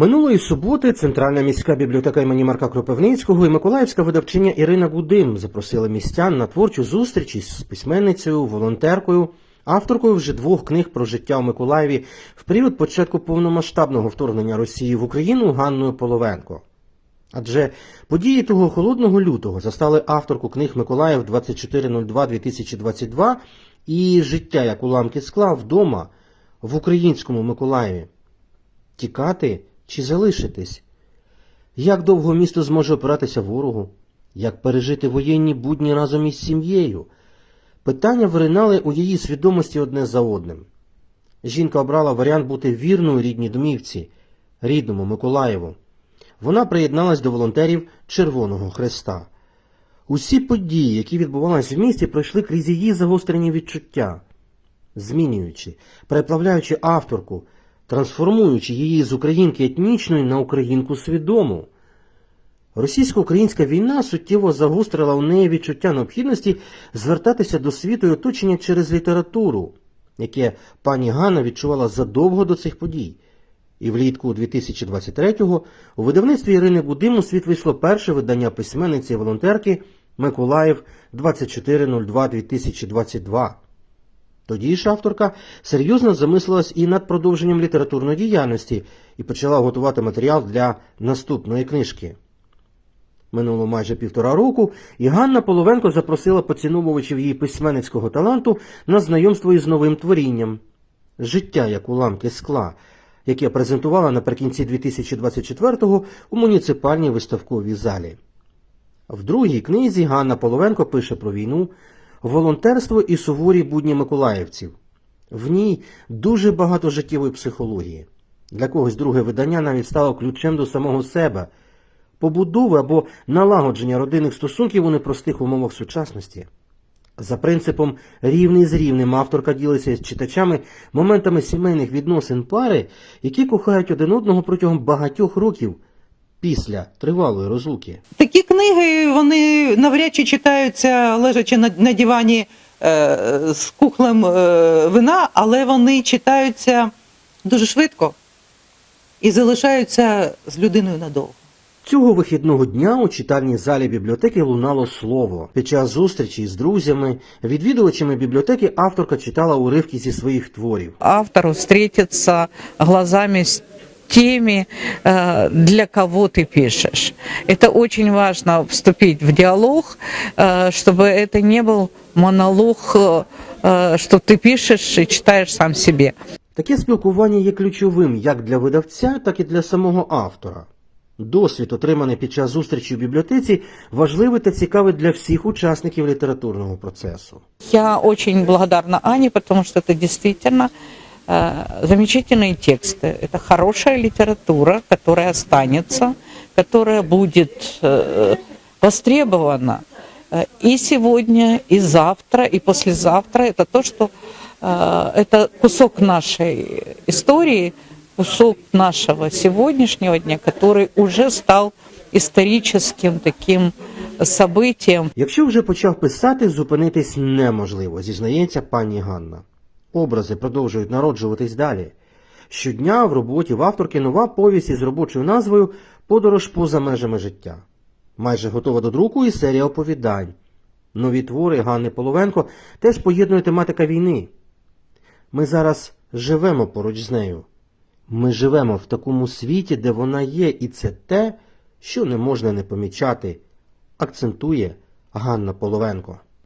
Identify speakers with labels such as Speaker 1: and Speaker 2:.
Speaker 1: Минулої суботи Центральна міська бібліотека імені Марка Кропивницького і Миколаївська видавчиня Ірина Гудим запросили містян на творчу зустріч із письменницею, волонтеркою, авторкою вже двох книг про життя у Миколаєві в період початку повномасштабного вторгнення Росії в Україну Ганною Половенко. Адже події того холодного лютого застали авторку книг Миколаїв 2402-2022 і життя як уламки скла вдома в українському Миколаєві. Тікати чи залишитись? Як довго місто зможе опиратися ворогу? Як пережити воєнні будні разом із сім'єю? Питання виринали у її свідомості одне за одним. Жінка обрала варіант бути вірною рідній домівці, рідному Миколаєву. Вона приєдналась до волонтерів Червоного Хреста. Усі події, які відбувалися в місті, пройшли крізь її загострені відчуття, змінюючи, переплавляючи авторку, трансформуючи її з українки етнічної на українку свідому. Російсько-українська війна суттєво загострила у неї відчуття необхідності звертатися до світу і оточення через літературу, яке пані Ганна відчувала задовго до цих подій. І влітку 2023-го у видавництві Ірини Гудим у світ вийшло перше видання письменниці і волонтерки Миколаїв 2402-2022. Тоді ж авторка серйозно замислилась і над продовженням літературної діяльності і почала готувати матеріал для наступної книжки. Минуло майже півтора року, і Ганна Половенко запросила поціновувачів її письменницького таланту на знайомство із новим творінням Життя як уламки скла, яке презентувала наприкінці 2024-го у муніципальній виставковій залі. В другій книзі Ганна Половенко пише про війну, волонтерство і суворі будні миколаївців. В ній дуже багато життєвої психології. Для когось друге видання навіть стало ключем до самого себе, побудови або налагодження родинних стосунків у непростих умовах сучасності. За принципом рівний з рівним авторка ділиться з читачами моментами сімейних відносин пари, які кохають один одного протягом багатьох років після тривалої розлуки.
Speaker 2: Такі книги вони навряд чи читаються лежачи на, на дивані е, з кухлем е, вина, але вони читаються дуже швидко і залишаються з людиною надовго.
Speaker 1: Цього вихідного дня у читальній залі бібліотеки лунало слово. Під час зустрічі з друзями, відвідувачами бібліотеки авторка читала уривки зі своїх творів.
Speaker 3: автору встретиться глазами с теми, э, для кого ты пишешь. Это очень важно вступить в диалог, э, чтобы это не был монолог, э, э, что ты пишешь и читаешь сам себе.
Speaker 1: Таке спілкування є ключовим як для видавця, так і для самого автора. Досвід, отриманий під час зустрічі в бібліотеці, важливий та цікавий для всіх учасників літературного процесу.
Speaker 3: Я очень благодарна Ане, потому что это действительно э, замечательные тексты. Это хорошая литература, которая останется, которая будет э, востребована э, и сегодня, и завтра, и послезавтра. Это то, что э, это кусок нашей истории, кусок нашего сегодняшнего дня, который уже стал историческим таким событием,
Speaker 1: Якщо вже почав писати, зупинитись неможливо, зізнається пані Ганна. Образи продовжують народжуватись далі. Щодня в роботі в авторки нова повість із робочою назвою Подорож поза межами життя. Майже готова до друку і серія оповідань. Нові твори Ганни Половенко теж поєднує тематика війни. Ми зараз живемо поруч з нею. Ми живемо в такому світі, де вона є, і це те, що не можна не помічати, акцентує Ганна Половенко.